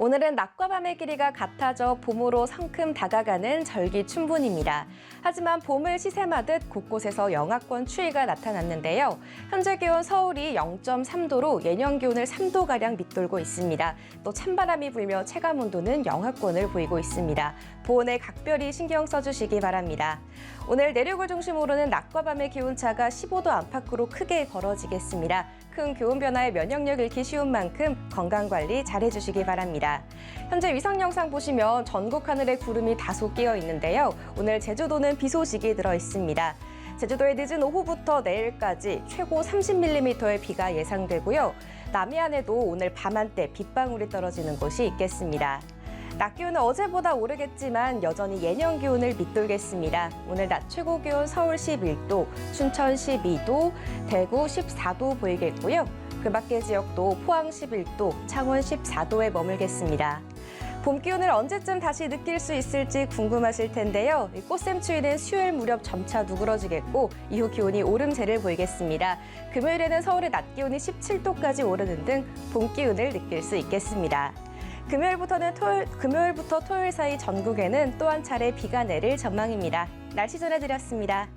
오늘은 낮과 밤의 길이가 같아져 봄으로 성큼 다가가는 절기 춘분입니다. 하지만 봄을 시샘하듯 곳곳에서 영하권 추위가 나타났는데요. 현재 기온 서울이 0.3도로 예년 기온을 3도가량 밑돌고 있습니다. 또 찬바람이 불며 체감 온도는 영하권을 보이고 있습니다. 보온에 각별히 신경 써주시기 바랍니다. 오늘 내륙을 중심으로는 낮과 밤의 기온차가 15도 안팎으로 크게 벌어지겠습니다. 큰 기온 변화에 면역력 잃기 쉬운 만큼 건강 관리 잘해주시기 바랍니다. 현재 위성 영상 보시면 전국 하늘에 구름이 다소 끼어 있는데요. 오늘 제주도는 비 소식이 들어 있습니다. 제주도에 늦은 오후부터 내일까지 최고 30mm의 비가 예상되고요. 남해안에도 오늘 밤한때 빗방울이 떨어지는 곳이 있겠습니다. 낮 기온은 어제보다 오르겠지만 여전히 예년 기온을 밑돌겠습니다. 오늘 낮 최고 기온 서울 11도, 춘천 12도, 대구 14도 보이겠고요. 그 밖의 지역도 포항 11도, 창원 14도에 머물겠습니다. 봄 기온을 언제쯤 다시 느낄 수 있을지 궁금하실 텐데요. 이 꽃샘 추위는 수요일 무렵 점차 누그러지겠고 이후 기온이 오름세를 보이겠습니다. 금요일에는 서울의 낮 기온이 17도까지 오르는 등 봄 기운을 느낄 수 있겠습니다. 금요일부터는 토요일, 금요일부터 토요일 사이 전국에는 또 한 차례 비가 내릴 전망입니다. 날씨 전해드렸습니다.